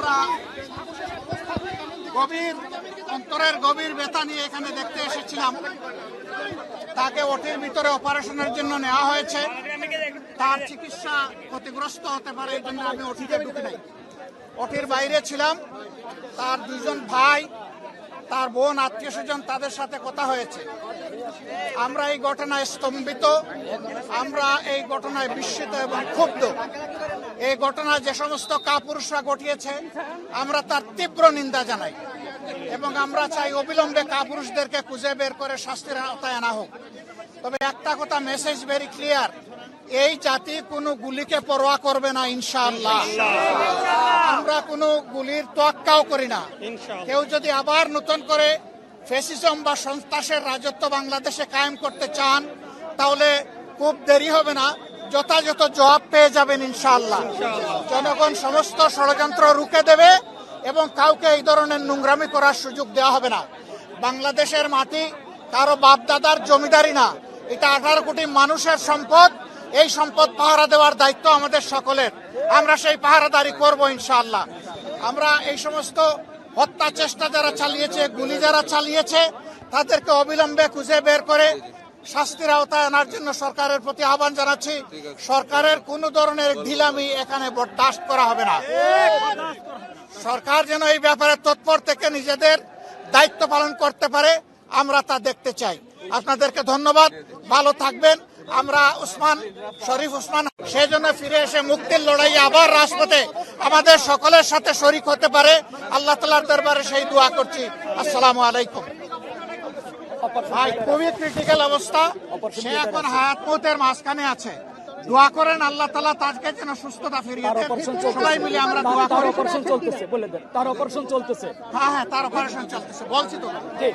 আমরা গভীর, অন্তরের গভীর ব্যথা নিয়ে এখানে দেখতে এসেছিলাম। তাকে ওটির ভিতরে অপারেশনের জন্য নেওয়া হয়েছে। তার চিকিৎসা ক্ষতিগ্রস্ত হতে পারে, এই জন্য আমি ওটিতে ঢুকি নাই। ওটির বাইরে ছিলাম। তার দুজন ভাই, তার বোন, আত্মীয় স্বজন তাদের সাথে কথা হয়েছে। আমরা এই ঘটনায় স্তম্ভিত। আমরা এই ঘটনায় বিস্মিত এবং ক্ষুব্ধ। এই ঘটনা যে সমস্ত কাপুরুষরা ঘটিয়েছে আমরা তার তীব্র নিন্দা জানাই এবং আমরা চাই অবিলম্বে কাপুরুষদেরকে খুঁজে বের করে শাস্তির আওতায় আনা হোক। তবে একটা কথা মেসেজ ভেরি ক্লিয়ার এই জাতি কোনো গুলিকে পরোয়া করবে না ইনশাআল্লাহ। আমরা কোনো গুলির তোয়াক্কাও করি না। কেউ যদি আবার নতুন করে ফেসিজম বা সন্ত্রাসের রাজত্ব বাংলাদেশে কায়েম করতে চান তাহলে খুব দেরি হবে না। যথাযথ জবাব পেয়ে যাবেন ইনশাআল্লাহ। জনগণ সমস্ত ষড়যন্ত্র রুখে দেবে এবং কাউকে এই ধরনের নোংরামি করার সুযোগ দেওয়া হবে না। বাংলাদেশের মাটি কারও বাপদাদার জমিদারি না। এটা আঠারো কোটি মানুষের সম্পদ। এই সম্পদ পাহারা দেওয়ার দায়িত্ব আমাদের সকলের। আমরা সেই পাহারাদারি করব ইনশাআল্লাহ। আমরা এই সমস্ত হত্যা চেষ্টা যারা চালিয়েছে, গুলি যারা চালিয়েছে, তাদেরকে অবিলম্বে খুঁজে বের করে শাস্তির আওতায় আনার জন্য সরকারের প্রতি আহ্বান জানাচ্ছি। সরকারের কোনো ধরনের ঢিলামি এখানে বরদাস্ত করা হবে না। সরকার যেন এই ব্যাপারে তৎপর থেকে নিজেদের দায়িত্ব পালন করতে পারে আমরা তা দেখতে চাই। আপনাদেরকে ধন্যবাদ। ভালো থাকবেন। আমরা উসমান শরীফ উসমান সেই জন্য ফিরে এসে মুক্তির লড়াই আবার রাজপথে আমাদের সকলের সাথে শরিক হতে পারে। আল্লাহ তালার দরবারে সেই দোয়া করছি। আসসালামু আলাইকুম। ভাই খুবই ক্রিটিক্যাল অবস্থা। সে এখন হায়াত মৌতের মাঝখানে আছে। দোয়া করেন আল্লাহ তালা তাজকে যেন সুস্থতা ফিরিয়ে দেন। সবাই মিলে আমরা দোয়া করি। অপারেশন চলতেছে বলে দেন। তার অপারেশন চলতেছে। হ্যাঁ হ্যাঁ তার অপারেশন চলতেছে। বলছি তো। জি।